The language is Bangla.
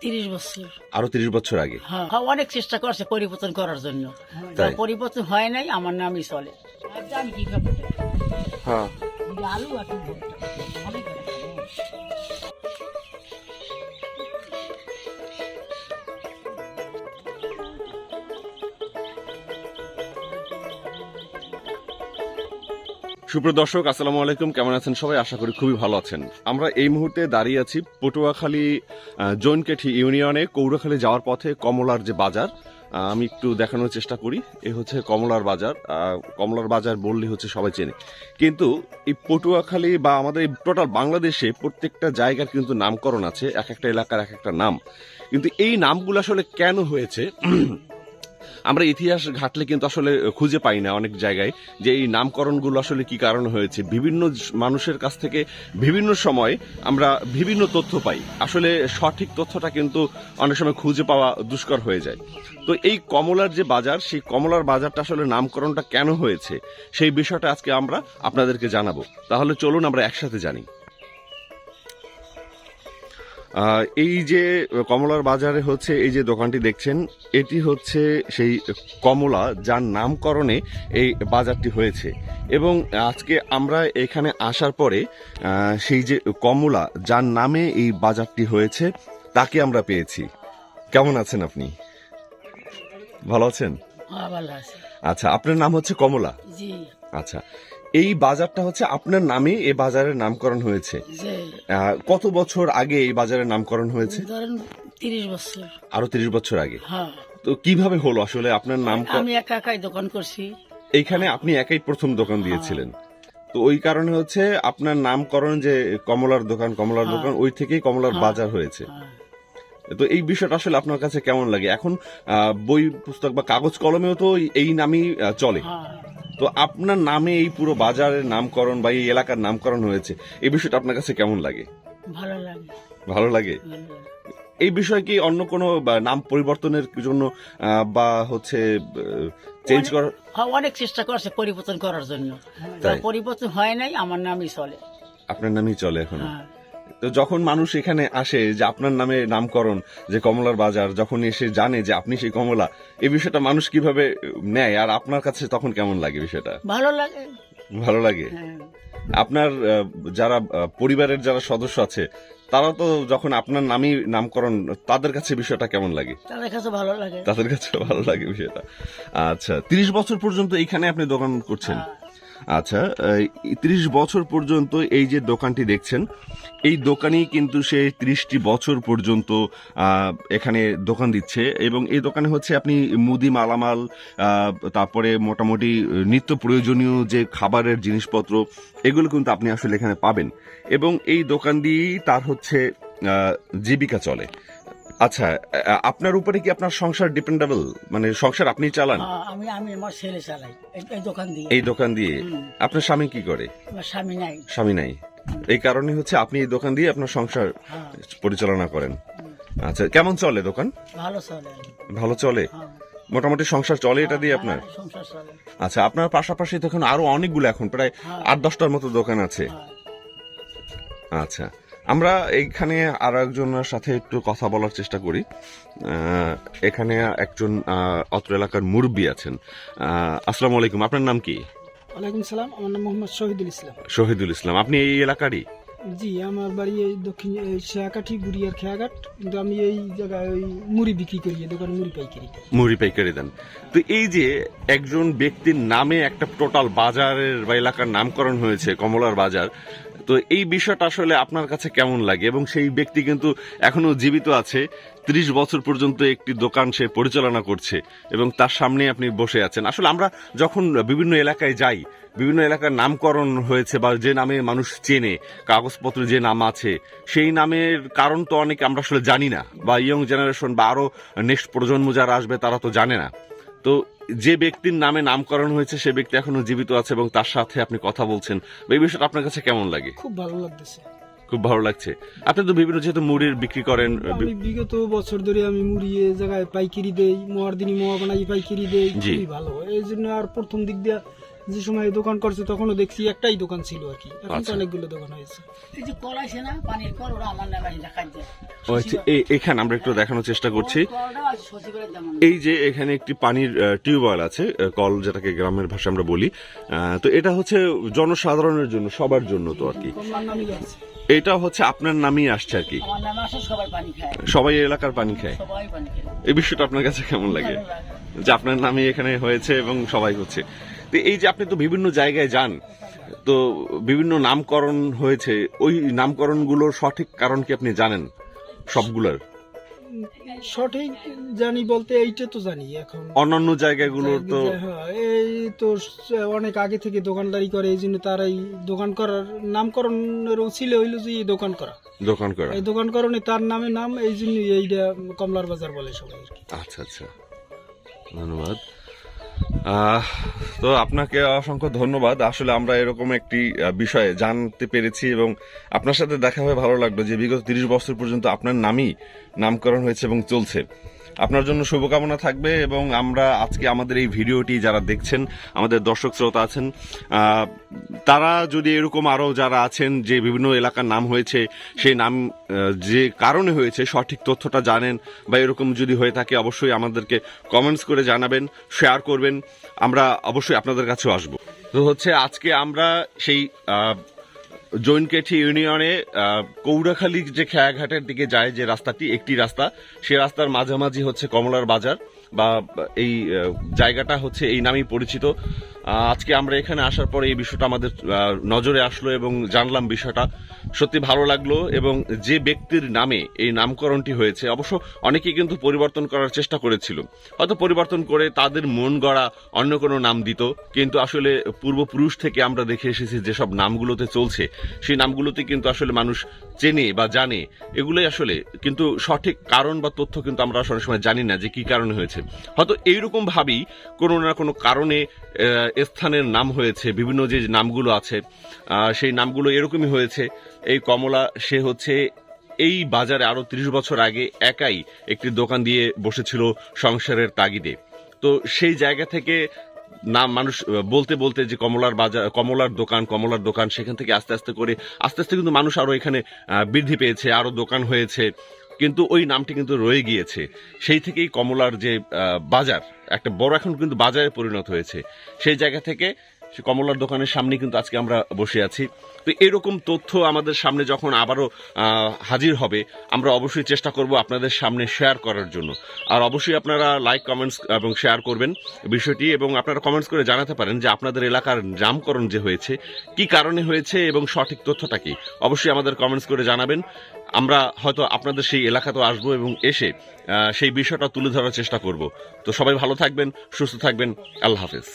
তিরিশ বছর। আরও তিরিশ বছর আগে? হ্যাঁ হ্যাঁ, অনেক চেষ্টা করছে পরিবর্তন করার জন্য। পরিবর্তন হয় নাই আমার নামই চলে। কি হ্যাঁ। আলু আর সুপ্রিয় দর্শক, আসসালামু আলাইকুম। কেমন আছেন সবাই? আশা করি খুবই ভালো আছেন। আমরা এই মুহূর্তে দাঁড়িয়ে আছি পটুয়াখালী জৈনকেঠি ইউনিয়নে কৌড়াখালী যাওয়ার পথে কমলার যে বাজার। আমি একটু দেখানোর চেষ্টা করি। এ হচ্ছে কমলার বাজার। কমলার বাজার বললে হচ্ছে সবাই চেনে। কিন্তু এই পটুয়াখালী বা আমাদের টোটাল বাংলাদেশে প্রত্যেকটা জায়গার কিন্তু নামকরণ আছে, এক একটা এলাকার এক একটা নাম। কিন্তু এই নামগুলো আসলে কেন হয়েছে? আমরা ইতিহাস ঘাটলে কিন্তু আসলে খুঁজে পাই না অনেক জায়গায় যে এই নামকরণগুলো আসলে কি কারণ হয়েছে। বিভিন্ন মানুষের কাছ থেকে বিভিন্ন সময় আমরা বিভিন্ন তথ্য পাই। আসলে সঠিক তথ্যটা কিন্তু অনেক সময় খুঁজে পাওয়া দুষ্কর হয়ে যায়। তো এই কমলার যে বাজার, সেই কমলার বাজারটা আসলে নামকরণটা কেন হয়েছে, সেই বিষয়টা আজকে আমরা আপনাদেরকে জানাব। তাহলে চলুন আমরা একসাথে জানি। এই যে কমলার বাজারে হচ্ছে এই যে দোকানটি দেখছেন এটি হচ্ছে সেই কমলা যার নামকরণে এই বাজারটি হয়েছে। এবং আজকে আমরা এখানে আসার পরে সেই যে কমলা যার নামে এই বাজারটি হয়েছে তাকে আমরা পেয়েছি। কেমন আছেন আপনি? ভালো আছেন? হ্যাঁ আচ্ছা আপনার নাম হচ্ছে কমলা? আচ্ছা এই বাজারটা হচ্ছে আপনার নামে এই বাজারের নামকরণ হয়েছে। কত বছর আগে এই বাজারের নামকরণ হয়েছে? ধরেন তিরিশ বছর। আরও তিরিশ বছর আগে। হ্যাঁ। তো কীভাবে হলো আসলে আপনার নাম আমি একা একাই দোকান করছি। এইখানে আপনি একাই প্রথম দোকান দিয়েছিলেন। তো ওই কারণে হচ্ছে আপনার নামকরণ যে কমলার দোকান কমলার হ্যাঁ। দোকান ওই থেকেই কমলার হ্যাঁ। বাজার হয়েছে। হ্যাঁ। তো এই বিষয়টা আসলে আপনার কাছে কেমন লাগে? এখন বই পুস্তক বা কাগজ কলমেও তো এই- নামই চলে। হ্যাঁ। তো আপনার নামে এই পুরো বাজারের নামকরণ বা এই এলাকার নামকরণ হয়েছে এই বিষয়টা আপনার কাছে কেমন লাগে? ভালো লাগে। ভালো লাগে? এই বিষয়ে কি অন্য কোনো নাম পরিবর্তনের জন্য বা হচ্ছে চেঞ্জ করার হ্যাঁ, অনেক চেষ্টা করছে পরিবর্তন করার জন্য। পরিবর্তন হয় নাই আমার নামই চলে। আপনার নামই চলে এখন। হ্যাঁ। তো যখন মানুষ এখানে আসে যে আপনার নামে নামকরণ যে কমলার বাজার যখন এসে জানে যে আপনি সেই কমলা এই বিষয়টা মানুষ কীভাবে নেয় আর আপনার কাছে তখন কেমন লাগে বিষয়টা? ভালো লাগে। ভালো লাগে? হ্যাঁ। আপনার যারা পরিবারের যারা সদস্য আছে তারা তো যখন আপনার নামই নামকরণ তাদের কাছে বিষয়টা কেমন লাগে? তাদের কাছে ভালো লাগে। তাদের কাছে ভালো লাগে বিষয়টা। আচ্ছা তিরিশ বছর পর্যন্ত এইখানে আপনি দোকান করছেন? হ্যাঁ। আচ্ছা তিরিশ বছর পর্যন্ত এই যে দোকানটি দেখছেন, এই দোকানেই কিন্তু সে ত্রিশটি বছর পর্যন্ত এখানে দোকান দিচ্ছে এবং এই দোকানে হচ্ছে আপনি মুদি মালামাল তারপরে মোটামুটি নিত্য প্রয়োজনীয় যে খাবারের জিনিসপত্র, এগুলো কিন্তু আপনি আসলে এখানে পাবেন এবং এই দোকান দিয়েই তার হচ্ছে জীবিকা চলে। আচ্ছা আপনার উপরে কি আপনার সংসার ডিপেন্ডেবল মানে সংসার আপনি চালান? আমি আমি আমার ছেলে চালাই এই- দোকান দিয়ে। এই দোকান দিয়ে? আপনার স্বামী কি করে? আমার স্বামী নাই। স্বামী নাই। এই কারণে হচ্ছে আপনি এই দোকান দিয়ে আপনার সংসার হ্যাঁ। পরিচালনা করেন। আচ্ছা কেমন চলে দোকান? ভালো চলে। ভালো চলে? হ্যাঁ। মোটামুটি সংসার চলে এটা দিয়ে আপনার? হ্যাঁ, চলে। আচ্ছা আপনার পাশাপাশি তখন আরও অনেকগুলো এখন প্রায়। আট দশটার মতো দোকান আছে। আচ্ছা আমরা এইখানে আর একজনের সাথে একটু কথা বলার চেষ্টা করি। এখানে একজন অত্র এলাকার মুরব্বী আছেন। আসসালামু আলাইকুম আপনার নাম কি? ওয়ালাইকুম সালাম আমার নাম মোহাম্মদ শহীদুল ইসলাম। শহীদুল ইসলাম আপনি এই এলাকারই? জি আমার বাড়ি এই দক্ষিণ শেয়াকাঠি গুড়িয়ার খেয়াঘাট। কিন্তু আমি এই জায়গায় ওই মুড়ি বিক্রি করি দোকানে মুড়ি পাইকারি। মুড়ি পাইকারি দেন। তো এই যে একজন ব্যক্তির নামে একটা টোটাল বাজারের বা এলাকার নামকরণ হয়েছে কমলার বাজার তো এই বিষয়টা আসলে আপনার কাছে কেমন লাগে? এবং সেই ব্যক্তি কিন্তু এখনও জীবিত আছে, ত্রিশ বছর পর্যন্ত একটি দোকান সে পরিচালনা করছে এবং তার সামনে আপনি বসে আছেন। আসলে আমরা যখন বিভিন্ন এলাকায় যাই, বিভিন্ন এলাকার নামকরণ হয়েছে বা যে নামে মানুষ চেনে, কাগজপত্রে যে নাম আছে, সেই নামের কারণ তো অনেক আমরা আসলে জানি না বা ইয়ং জেনারেশন বা আরও নেক্সট প্রজন্ম যারা আসবে তারা তো জানে না। তো যে ব্যক্তির নামে নামকরণ হয়েছে সে ব্যক্তি এখনও জীবিত আছে এবং তার সাথে আপনি কথা বলছেন। এই বিষয়টা আপনার কাছে কেমন লাগে? খুব ভালো লাগতেছে। খুব ভালো লাগছে। আপনি তো বিভিন্ন যেহেতু মুড়ির বিক্রি করেন আমি বিগত বছর ধরে আমি মুড়ি এ জায়গায় পাইকারি দেই মহারদিনী মোয়া বানাই পাইকারি দেই খুবই ভালো। এই জন্য আর প্রথম দিক দিয়ে যে সময় দোকান করছে তখনও দেখছি একটাই দোকান ছিল আর কি। এখন তো আচ্ছা। অনেকগুলো দোকান হয়েছে। এই যে কল আছে না পানির কল ওরা আমার নামে দেখা যায় ও আচ্ছা, এই- এখানে আমরা একটু দেখানোর চেষ্টা করছি। এই যে এখানে একটি পানির টিউবওয়েল আছে কল যেটাকে গ্রামের ভাষা আমরা বলি তো এটা হচ্ছে জনসাধারণের জন্য সবার জন্য তো আর কি। এটা হচ্ছে আপনার নামই আসছে আর কি। আমার নামে আসে সবাই পানি খায়। সবাই এই এলাকার পানি খায়। সবাই এই বিষয়টা আপনার কাছে কেমন লাগে? লাগে। যে আপনার নামই এখানে হয়েছে এবং সবাই হচ্ছে। তো এই যে আপনি তো বিভিন্ন জায়গায় যান তো বিভিন্ন নামকরণ হয়েছে ওই নামকরণগুলোর সঠিক কারণ কি আপনি জানেন? সবগুলোর? সঠিক জানি বলতে এইটা তো জানি এখন। অন্যান্য জায়গাগুলোর তো হ্যাঁ, এই তো অনেক আগে থেকে দোকানদারি করে এই জন্য তার এই দোকান করার নামকরণের ছিল হইল যে এই দোকান করা। দোকান করা। এই দোকান করণে তার নামে নাম এই জন্য এইটা কমলার বাজার বলে সবাই আচ্ছা আচ্ছা। ধন্যবাদ। তো আপনাকে অসংখ্য ধন্যবাদ। আসলে আমরা এরকম একটি বিষয়ে জানতে পেরেছি এবং আপনার সাথে দেখা হয়ে ভালো লাগল যে বিগত তিরিশ বছর পর্যন্ত আপনার নামই নামকরণ হয়েছে এবং চলছে। আপনার জন্য শুভকামনা থাকবে এবং আমরা আজকে আমাদের এই ভিডিওটি যারা দেখছেন, আমাদের দর্শক শ্রোতা আছেন তারা যদি এরকম আরও যারা আছেন যে বিভিন্ন এলাকার নাম হয়েছে, সেই নাম যে কারণে হয়েছে, সঠিক তথ্যটা জানেন বা এরকম যদি হয়ে থাকে অবশ্যই আমাদেরকে কমেন্টস করে জানাবেন শেয়ার করবেন। আমরা অবশ্যই আপনাদের কাছেও আসব। তো হচ্ছে আজকে আমরা সেই জৈনকেঠি ইউনিয়নে কৌড়াখালী যে খেয়াঘাটের দিকে যায় যে রাস্তাটি, একটি রাস্তা, সে রাস্তার মাঝামাঝি হচ্ছে কমলার বাজার বা এই জায়গাটা হচ্ছে এই নামেই পরিচিত। আজকে আমরা এখানে আসার পরে এই বিষয়টা আমাদের নজরে আসলো এবং জানলাম বিষয়টা। সত্যি ভালো লাগল এবং যে ব্যক্তির নামে এই নামকরণটি হয়েছে, অবশ্য অনেকেই কিন্তু পরিবর্তন করার চেষ্টা করেছিল। হয়তো পরিবর্তন করে তাদের মন গড়া অন্য কোনো নাম দিত, কিন্তু আসলে পূর্বপুরুষ থেকে আমরা দেখে এসেছি যেসব নামগুলোতে চলছে, সেই নামগুলোতে কিন্তু আসলে মানুষ চেনে বা জানে। এগুলোই আসলে কিন্তু সঠিক কারণ বা তথ্য কিন্তু আমরা অনেক সময় জানি না যে কি কারণে হয়েছে। হয়তো এইরকম ভাবেই কোনো না কোনো কারণে স্থানের নাম হয়েছে, বিভিন্ন যে নামগুলো আছে সেই নামগুলো এরকমই হয়েছে। এই কমলা, সে হচ্ছে এই বাজারে আরও ত্রিশ বছর আগে একাই একটি দোকান দিয়ে বসেছিল সংসারের তাগিদে। তো সেই জায়গা থেকে নাম মানুষ, বলতে বলতে যে কমলার বাজার, কমলার দোকান কমলার দোকান, সেখান থেকে আস্তে আস্তে করে, আস্তে আস্তে কিন্তু মানুষ আরও এখানে বৃদ্ধি পেয়েছে, আরও দোকান হয়েছে। কিন্তু ওই নামটি কিন্তু রয়ে গিয়েছে। সেই থেকেই কমলার যে বাজার একটা বড় এখন কিন্তু বাজারে পরিণত হয়েছে। সেই জায়গা থেকে সে কমলার দোকানের সামনে কিন্তু আজকে আমরা বসে আছি। তো এরকম তথ্য আমাদের সামনে যখন আবারও হাজির হবে, আমরা অবশ্যই চেষ্টা করব আপনাদের সামনে শেয়ার করার জন্য। আর অবশ্যই আপনারা লাইক কমেন্টস এবং শেয়ার করবেন বিষয়টি এবং আপনারা কমেন্টস করে জানাতে পারেন যে আপনাদের এলাকার নামকরণ যে হয়েছে, কি কারণে হয়েছে এবং সঠিক তথ্যটা কি। অবশ্যই আমাদের কমেন্টস করে জানাবেন। আমরা হয়তো আপনাদের সেই এলাকাতেও আসব এবং এসে সেই বিষয়টা তুলে ধরার চেষ্টা করব। তো সবাই ভালো থাকবেন, সুস্থ থাকবেন, আল্লাহ হাফেজ।